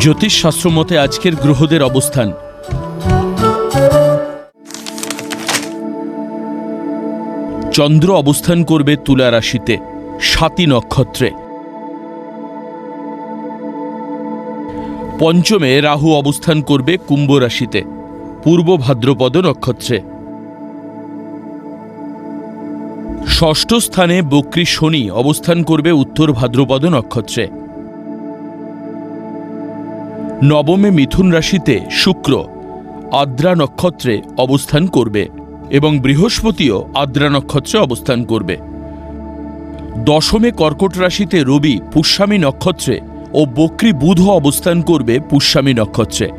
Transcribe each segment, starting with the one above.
জ্যোতিষশাস্ত্র মতে আজকের গ্রহদের অবস্থান। চন্দ্র অবস্থান করবে তুলা রাশিতে, সাতী নক্ষত্রে। পঞ্চমে রাহু অবস্থান করবে কুম্ভ রাশিতে, পূর্ব ভাদ্রপদ নক্ষত্রে। ষষ্ঠ স্থানে বক্রী শনি অবস্থান করবে উত্তর ভাদ্রপদ নক্ষত্রে। নবমে মিথুন রাশিতে শুক্র আদ্রা নক্ষত্রে অবস্থান করবে এবং বৃহস্পতিও আদ্রা নক্ষত্রে অবস্থান করবে। দশমে কর্কট রাশিতে রবি পুষ্যামী নক্ষত্রে ও বক্রী বুধ অবস্থান করবে পুষ্যামী নক্ষত্রে।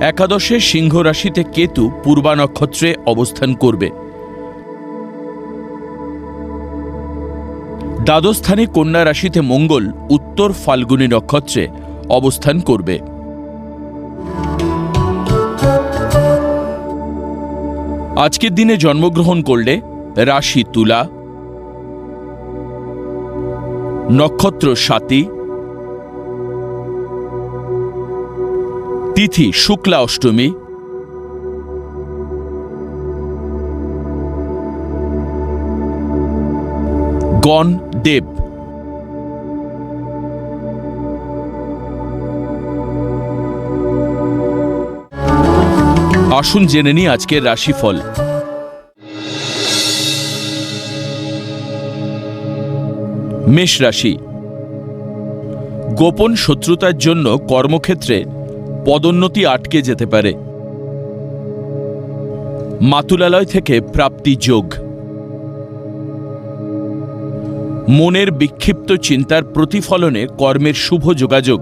একাদশে সিংহ রাশিতে কেতু পূর্বা নক্ষত্রে অবস্থান করবে। দ্বাদস্থানে কন্যা রাশিতে মঙ্গল, উত্তর ফাল্গুনী নক্ষত্রে অবস্থান করবে। আজকের দিনে জন্মগ্রহণ করলে রাশি তুলা, নক্ষত্র সাতী তিথি শুক্লা অষ্টমী, গণ দেব। আসুন জেনে নিই আজকের রাশিফল। মেষ রাশি। গোপন শত্রুতার জন্য কর্মক্ষেত্রে পদোন্নতি আটকে যেতে পারে। মাতুলালয় থেকে প্রাপ্তি যোগ। মনের বিক্ষিপ্ত চিন্তার প্রতিফলনে কর্মের শুভ যোগাযোগ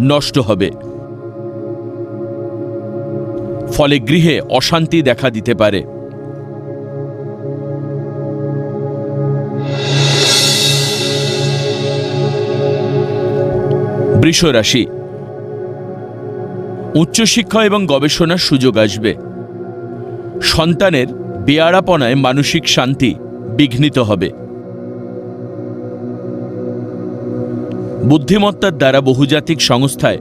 নষ্ট হবে। ফলে গৃহে অশান্তি দেখা দিতে পারে। বৃষরাশি। উচ্চশিক্ষা এবং গবেষণার সুযোগ আসবে। সন্তানের বেয়ারাপনায় মানসিক শান্তি বিঘ্নিত হবে। বুদ্ধিমত্তার দ্বারা বহুজাতিক সংস্থায়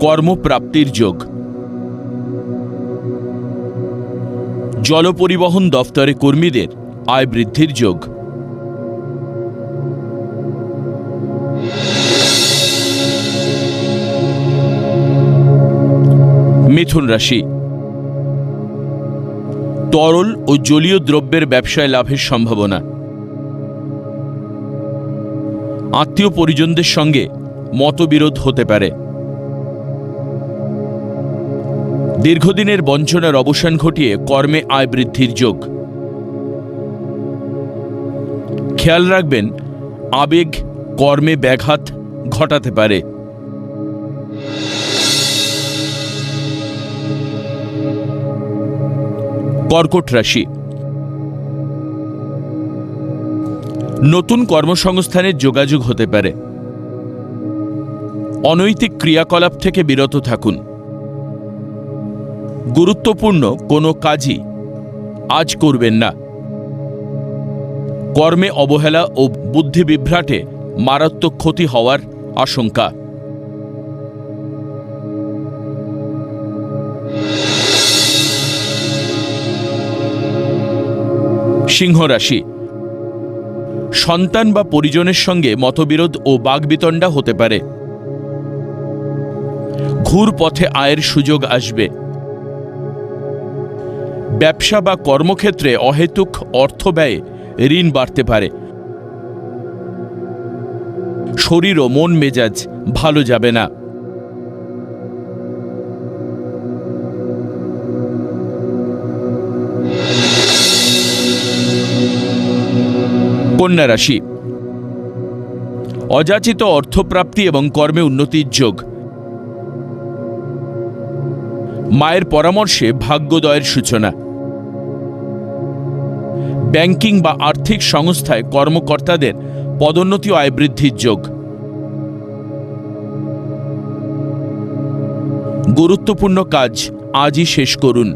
কর্মপ্রাপ্তির যোগ। জলপরিবহন দফতরে কর্মীদের আয় বৃদ্ধির যোগ। মিথুন রাশি। তরল ও জলীয় দ্রব্যের ব্যবসায় লাভের সম্ভাবনা। আত্মীয় পরিজনদের সঙ্গে মতবিরোধ হতে পারে। দীর্ঘদিনের বঞ্চনার অবসান ঘটিয়ে কর্মে আয় বৃদ্ধির যোগ। খেয়াল রাখবেন, আবেগ কর্মে ব্যাঘাত ঘটাতে পারে। কর্কট রাশি। নতুন কর্মসংস্থানের যোগাযোগ হতে পারে। অনৈতিক ক্রিয়াকলাপ থেকে বিরত থাকুন। গুরুত্বপূর্ণ কোনো কাজই আজ করবেন না। কর্মে অবহেলা ও বুদ্ধি বিভ্রাটে মারাত্মক ক্ষতি হওয়ার আশঙ্কা। সিংহ রাশি। সন্তান বা পরিজনের সঙ্গে মতবিরোধ ও বাগবিতণ্ডা হতে পারে। ঘুর পথে আয়ের সুযোগ আসবে। ব্যবসা বা কর্মক্ষেত্রে অহেতুক অর্থ ব্যয়ে ঋণ বাড়তে পারে। শরীর ও মন মেজাজ ভালো যাবে না। কন্যা রাশি। অযাচিত অর্থপ্রাপ্তি এবং কর্মে উন্নতির যোগ। মায়ের পরামর্শে ভাগ্যোদয়ের সূচনা। ব্যাংকিং বা আর্থিক সংস্থায় কর্মকর্তাদের পদোন্নতি ও আয় বৃদ্ধির যোগ। গুরুত্বপূর্ণ কাজ আজই শেষ করুন।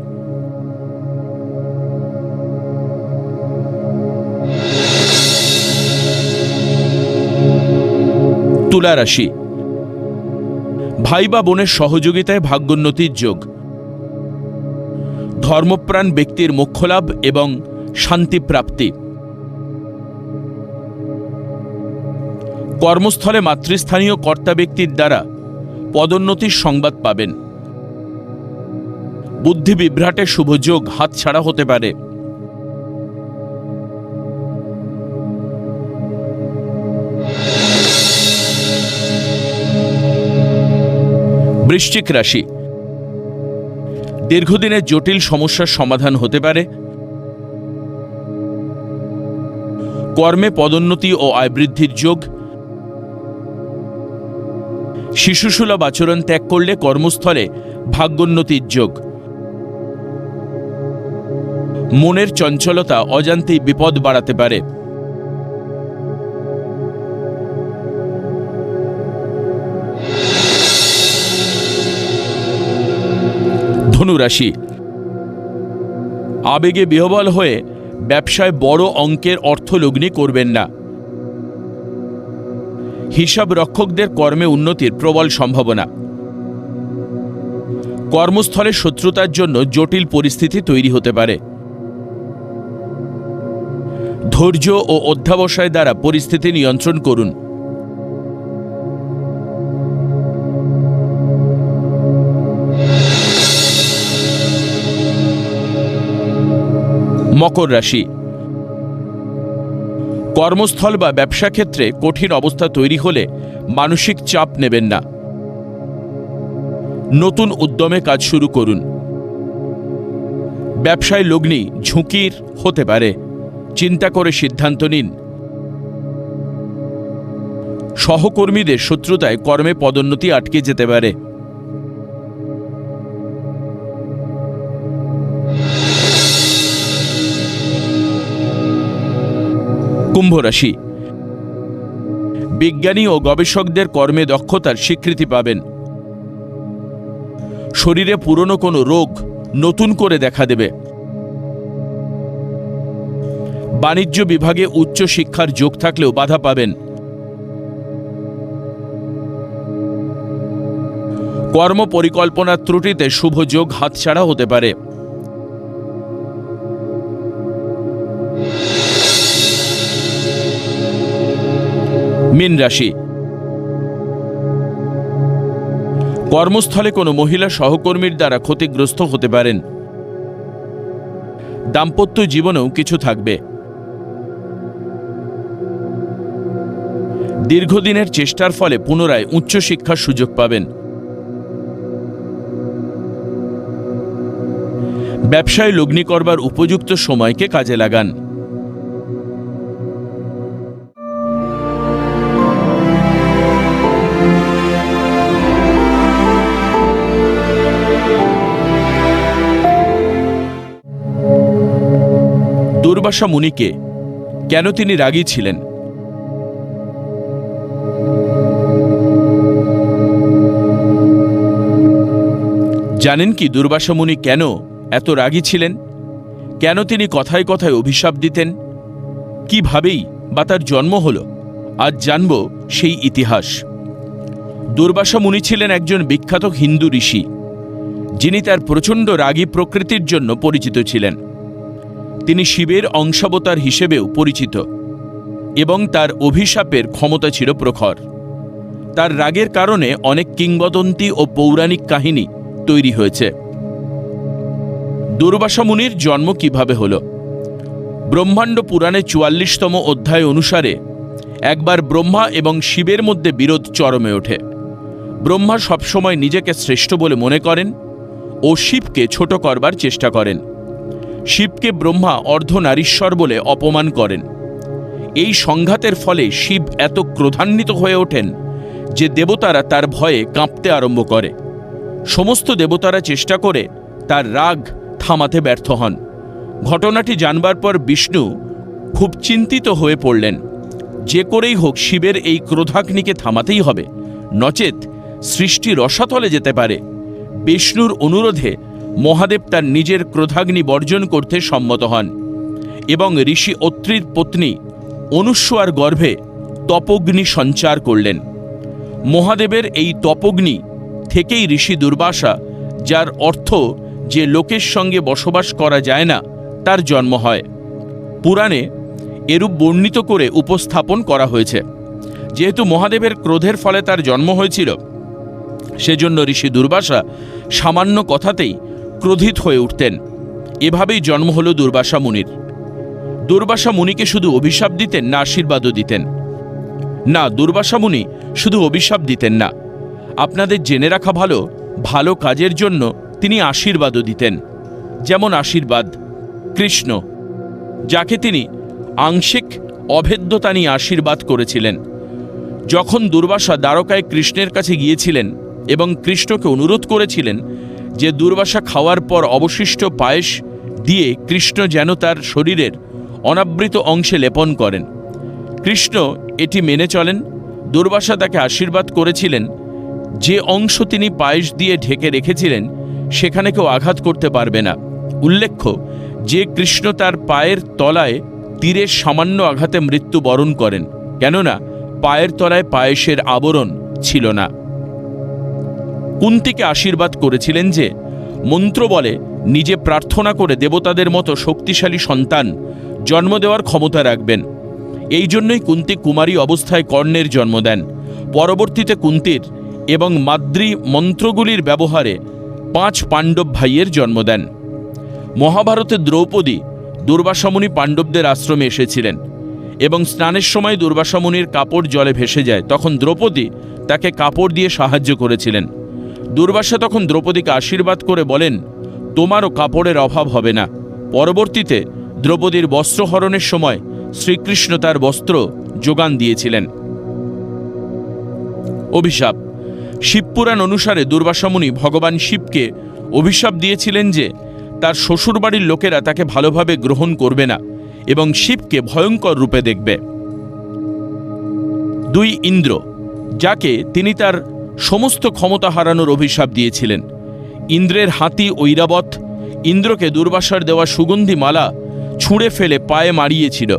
তুলা রাশি। ভাই বা বোনের সহযোগিতায় ভাগ্যোন্নতির যোগ। ধর্মপ্রাণ ব্যক্তির মোক্ষলাভ এবং শান্তি প্রাপ্তি কর্মস্থলে মাতৃস্থানীয় কর্তা ব্যক্তির দ্বারা পদোন্নতির সংবাদ পাবেন। বুদ্ধি বিভ্রাটের শুভযোগ হাতছাড়া হতে পারে। বৃশ্চিক রাশি। দীর্ঘদিনের জটিল সমস্যার সমাধান হতে পারে। কর্মে পদোন্নতি ও আয় বৃদ্ধির যোগ। শিশুসুলভ আচরণ ত্যাগ করলে কর্মস্থলে ভাগ্যোন্নতির যোগ। মনের চঞ্চলতা অজান্তেই বিপদ বাড়াতে পারে। ধনুরাশি। আবেগে বিহবল হয়ে ব্যবসায় বড় অঙ্কের অর্থলগ্নি করবেন না। হিসাব রক্ষকদের কর্মে উন্নতির প্রবল সম্ভাবনা। কর্মস্থলে শত্রুতার জন্য জটিল পরিস্থিতি তৈরি হতে পারে। ধৈর্য ও অধ্যাবসায় দ্বারা পরিস্থিতি নিয়ন্ত্রণ করুন। মকর রাশি। কর্মস্থল বা ব্যবসা ক্ষেত্রে কঠিন অবস্থা তৈরি হলে মানসিক চাপ নেবেন না। নতুন উদ্যমে কাজ শুরু করুন। ব্যবসায় লগ্নি ঝুঁকির হতে পারে। চিন্তা করে সিদ্ধান্ত নিন। সহকর্মীদের শত্রুতায় কর্মে পদোন্নতি আটকে যেতে পারে। কুম্ভ রাশি বিজ্ঞানী ও গবেষকদের কর্মে দক্ষতার স্বীকৃতি পাবেন। শরীরে পুরনো কোনো রোগ নতুন করে দেখা দেবে। বাণিজ্য বিভাগে উচ্চ শিক্ষার যোগ থাকলেও বাধা পাবেন। কর্ম পরিকল্পনার ত্রুটিতে শুভ যোগ হাতছাড়া হতে পারে। মীন রাশি। কর্মস্থলে কোনো মহিলা সহকর্মীর দ্বারা ক্ষতিগ্রস্ত হতে পারেন। দাম্পত্য জীবনেও কিছু থাকবে। দীর্ঘদিনের চেষ্টার ফলে পুনরায় উচ্চশিক্ষার সুযোগ পাবেন। ব্যবসায় লগ্নি করবার উপযুক্ত সময়কে কাজে লাগান। দুর্বাসা মুনিকে, কেন তিনি রাগী ছিলেন? জানেন কি দুর্বাসা মুনি কেন এত রাগী ছিলেন? কেন তিনি কথায় কথায় অভিশাপ দিতেন? কিভাবেই বা তার জন্ম হল? আজ জানব সেই ইতিহাস। দুর্বাসা মুনি ছিলেন একজন বিখ্যাত হিন্দু ঋষি, যিনি তার প্রচণ্ড রাগী প্রকৃতির জন্য পরিচিত ছিলেন। তিনি শিবের অংশাবতার হিসেবেও পরিচিত এবং তার অভিশাপের ক্ষমতা ছিল প্রখর। তার রাগের কারণে অনেক কিংবদন্তি ও পৌরাণিক কাহিনী তৈরি হয়েছে। দুর্বাসা মুনির জন্ম কীভাবে হল? ব্রহ্মাণ্ড পুরাণে চুয়াল্লিশতম অধ্যায় অনুসারে একবার ব্রহ্মা এবং শিবের মধ্যে বিরোধ চরমে ওঠে। ব্রহ্মা সবসময় নিজেকে শ্রেষ্ঠ বলে মনে করেন ও শিবকে ছোট করবার চেষ্টা করেন। শিবকে ব্রহ্মা অর্ধনারীশ্বর বলে অপমান করেন। এই সংঘাতের ফলে শিব এত ক্রোধান্বিত হয়ে ওঠেন যে দেবতারা তার ভয়ে কাঁপতে আরম্ভ করে। সমস্ত দেবতারা চেষ্টা করে তার রাগ থামাতে ব্যর্থ হন। ঘটনাটি জানবার পর বিষ্ণু খুব চিন্তিত হয়ে পড়লেন। যে করেই হোক শিবের এই ক্রোধাগ্নিকে থামাতেই হবে, নচেত সৃষ্টি রসাতলে যেতে পারে। বিষ্ণুর অনুরোধে মহাদেব তার নিজের ক্রোধাগ্নি বর্জন করতে সম্মত হন এবং ঋষি অত্রির পত্নী অনুস্বার গর্ভে তপগ্নি সঞ্চার করলেন। মহাদেবের এই তপগ্নি থেকেই ঋষি দুর্বাসা, যার অর্থ যে লোকের সঙ্গে বসবাস করা যায় না, তার জন্ম হয়। পুরাণে এরূপ বর্ণিত করে উপস্থাপন করা হয়েছে। যেহেতু মহাদেবের ক্রোধের ফলে তার জন্ম হয়েছিল, সেজন্য ঋষি দুর্বাসা সামান্য কথাতেই ক্রোধিত হয়ে উঠতেন। এভাবেই জন্ম হল দুর্বাসা মুনির। দুর্বাসা মুনিকে শুধু অভিশাপ দিতেন না আশীর্বাদও দিতেন। না, দুর্বাসা মুনি শুধু অভিশাপ দিতেন না। আপনাদের জেনে রাখা ভালো ভালো কাজের জন্য তিনি আশীর্বাদও দিতেন। যেমন আশীর্বাদ, কৃষ্ণ, যাকে তিনি আংশিক অভেদ্যতা নিয়ে আশীর্বাদ করেছিলেন। যখন দুর্বাসা দ্বারকায় কৃষ্ণের কাছে গিয়েছিলেন এবং কৃষ্ণকে অনুরোধ করেছিলেন যে দুর্বাসা খাওয়ার পর অবশিষ্ট পায়েস দিয়ে কৃষ্ণ যেন তার শরীরের অনাবৃত অংশে লেপন করেন। কৃষ্ণ এটি মেনে চলেন, দুর্বাসা তাকে আশীর্বাদ করেছিলেন, যে অংশ তিনি পায়েস দিয়ে ঢেকে রেখেছিলেন, সেখানে কেউ আঘাত করতে পারবে না। উল্লেখ্য, যে কৃষ্ণ তার পায়ের তলায় তীরের সামান্য আঘাতে মৃত্যু বরণ করেন, কেননা পায়ের তলায় পায়েসের আবরণ ছিল না। কুন্তিকে আশীর্বাদ করেছিলেন যে, মন্ত্র বলে, নিজে প্রার্থনা করে দেবতাদের মতো শক্তিশালী সন্তান জন্ম দেওয়ার ক্ষমতা রাখবেন। এই জন্যই কুন্তি কুমারী অবস্থায় কর্ণের জন্ম দেন। পরবর্তীতে কুন্তির এবং মাদ্রি মন্ত্রগুলির ব্যবহারে পাঁচ পাণ্ডব ভাইয়ের জন্ম দেন। মহাভারতে দ্রৌপদী দুর্বাসামুনি পাণ্ডবদের আশ্রমে এসেছিলেন এবং স্নানের সময় দুর্বাসামুনির কাপড় জলে ভেসে যায়। তখন দ্রৌপদী তাকে কাপড় দিয়ে সাহায্য করেছিলেন। দুর্বাসা তখন দ্রৌপদীকে আশীর্বাদ করে বলেন, তোমারও কাপড়ের অভাব হবে না। পরবর্তীতে দ্রৌপদীর বস্ত্রহরণের সময় শ্রীকৃষ্ণ তার বস্ত্র যোগান দিয়েছিলেন। অভিশাপ। শিবপুরাণ অনুসারে দুর্বাসামুনি ভগবান শিবকে অভিশাপ দিয়েছিলেন যে, তার শ্বশুরবাড়ির লোকেরা তাকে ভালোভাবে গ্রহণ করবে না এবং শিবকে ভয়ঙ্কর রূপে দেখবে। দুই ইন্দ্র, যাকে তিনি তার সমস্ত ক্ষমতা হারানোর অভিশাপ দিয়েছিলেন। ইন্দ্রের হাতি ঐরাবত ইন্দ্রকে দুর্বাসার দেওয়া সুগন্ধি মালা ছুঁড়ে ফেলে পায়ে মারিয়েছিল।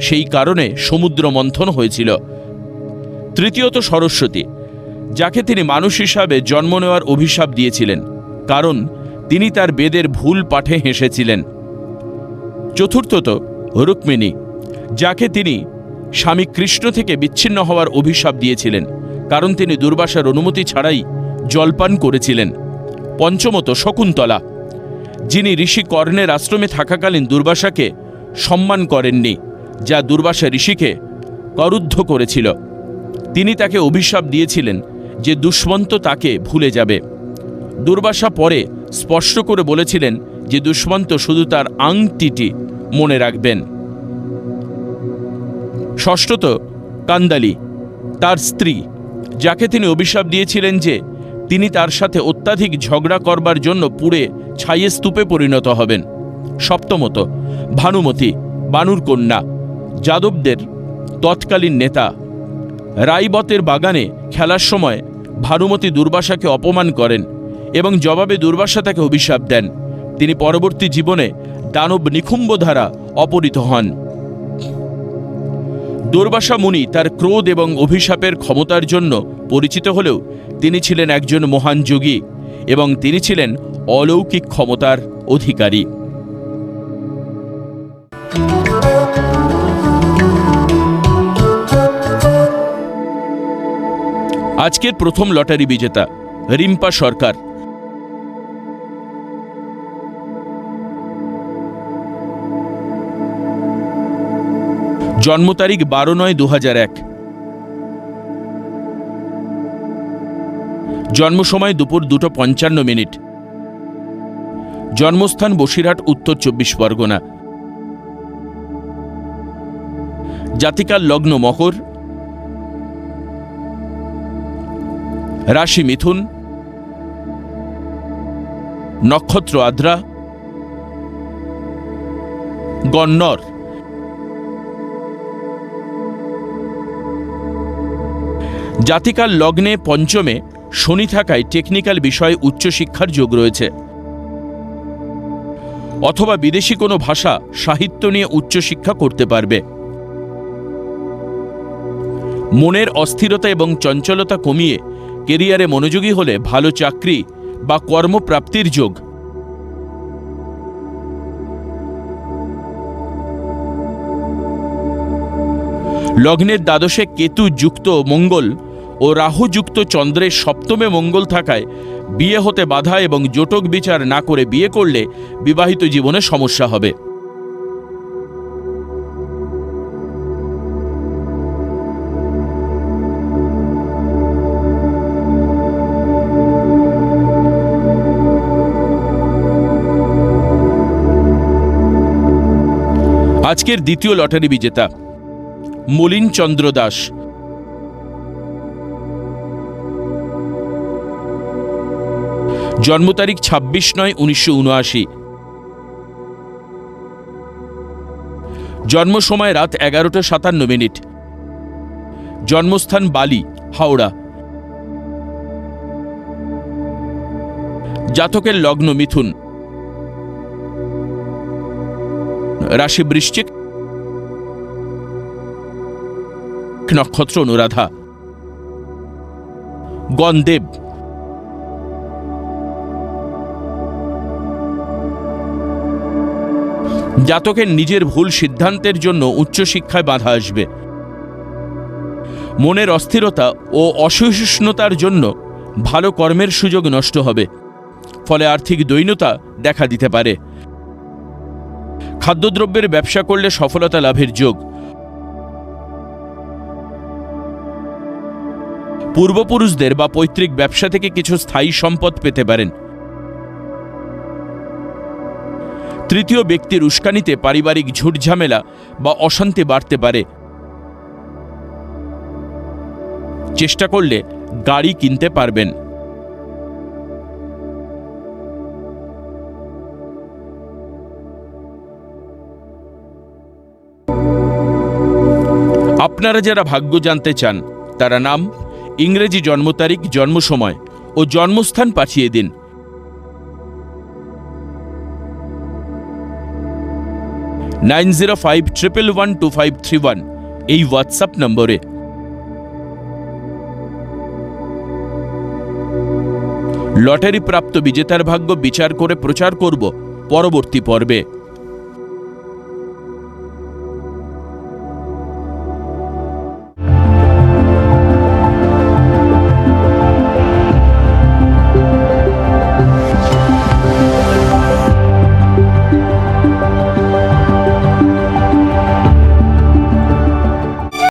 সেই কারণে সমুদ্র মন্থন হয়েছিল। তৃতীয়ত সরস্বতী, যাকে তিনি মানুষ হিসাবে জন্ম নেওয়ার অভিশাপ দিয়েছিলেন, কারণ তিনি তার বেদের ভুল পাঠে হেসেছিলেন। চতুর্থত রুক্মিণী, যাকে তিনি স্বামী কৃষ্ণ থেকে বিচ্ছিন্ন হওয়ার অভিশাপ দিয়েছিলেন কারণ তিনি দুর্বাসার অনুমতি ছাড়াই জলপান করেছিলেন। পঞ্চমত শকুন্তলা। যিনি ঋষি কর্ণের আশ্রমে থাকাকালীন দুর্বাসাকে সম্মান করেননি, যা দুর্বাসা ঋষিকে করুদ্ধ করেছিল। তিনি তাকে অভিশাপ দিয়েছিলেন যে দুষ্মন্ত তাকে ভুলে যাবে। দুর্বাসা পরে স্পষ্ট করে বলেছিলেন যে দুষ্মন্ত শুধু তার আংটিটি মনে রাখবেন। ষষ্ঠত কান্দালি, তার স্ত্রী। যাকে তিনি অভিশাপ দিয়েছিলেন যে তিনি তার সাথে অত্যাধিক ঝগড়া করবার জন্য পুড়ে ছাইয়ে স্তূপে পরিণত হবেন। সপ্তমত, ভানুমতি, বানুর কন্যা, যাদবদের তৎকালীন নেতা। রাইবতের বাগানে খেলার সময় ভানুমতি দুর্বাসাকে অপমান করেন এবং জবাবে দুর্বাসা তাকে অভিশাপ দেন। তিনি পরবর্তী জীবনে দানব নিখুম্ব দ্বারা অপহৃত হন। দুর্বাসা মুনি তার ক্রোধ এবং অভিশাপের ক্ষমতার জন্য পরিচিত হলেও তিনি ছিলেন একজন মহান যোগী এবং তিনি ছিলেন অলৌকিক ক্ষমতার অধিকারী। আজকের প্রথম লটারি বিজেতা রিম্পা সরকার। জন্ম তারিখ বারো নয় দু এক। জন্ম সময় দুপুর দুটো পঞ্চান্ন মিনিট। জন্মস্থান বসিরহাট, উত্তর চব্বিশ পরগনা। জাতিকাল লগ্ন মকর। রাশি মিথুন। নক্ষত্র আদ্রা। গণ্যর জাতিকাল লগ্নে পঞ্চমে শনি থাকায় টেকনিক্যাল বিষয়ে উচ্চশিক্ষার যোগ রয়েছে। অথবা বিদেশি কোনো ভাষা সাহিত্য নিয়ে উচ্চশিক্ষা করতে পারবে। মনের অস্থিরতা এবং চঞ্চলতা কমিয়ে কেরিয়ারে মনোযোগী হলে ভালো চাকরি বা কর্মপ্রাপ্তির যোগ। লগ্নের দ্বাদশে কেতু, যুক্ত, মঙ্গল ও রাহু যুক্ত চন্দ্রের সপ্তমে মঙ্গল থাকায় বিয়ে হতে বাধা এবং জোটক বিচার না করে বিয়ে করলে বিবাহিত জীবনে সমস্যা হবে। আজকের দ্বিতীয় লটারি বিজেতা মলিন চন্দ্র দাস। জন্ম তারিখ ছাব্বিশ নয়, উনিশশো জন্ম সময় রাত এগারোটা সাতান্ন মিনিট। জন্মস্থান বালি, হাওড়া। জাতকের লগ্ন মিথুন। রাশি বৃশ্চিক। নক্ষত্র অনুরাধা। গণদেব। জাতকের নিজের ভুল সিদ্ধান্তের জন্য উচ্চশিক্ষায় বাধা আসবে। মনের অস্থিরতা ও অসহিষ্ণুতার জন্য ভালো কর্মের সুযোগ নষ্ট হবে, ফলে আর্থিক দৈন্যতা দেখা দিতে পারে। খাদ্যদ্রব্যের ব্যবসা করলে সফলতা লাভের যোগ। পূর্বপুরুষদের বা পৈতৃক ব্যবসা থেকে কিছু স্থায়ী সম্পদ পেতে পারেন। তৃতীয় ব্যক্তির উস্কানিতে পারিবারিক ঝুটঝামেলা বা অশান্তি বাড়তে পারে। চেষ্টা করলে গাড়ি কিনতে পারবেন। আপনারা যারা ভাগ্য জানতে চান, তারা নাম, ইংরেজি জন্ম তারিখ, জন্ম সময় ও জন্মস্থান পাঠিয়ে দিন। Nine zero five triple one two five three one. এই হোয়াটসঅ্যাপ নম্বরে। লটারি প্রাপ্ত বিজেতার ভাগ্য বিচার করে প্রচার করব। পরবর্তী পর্বে।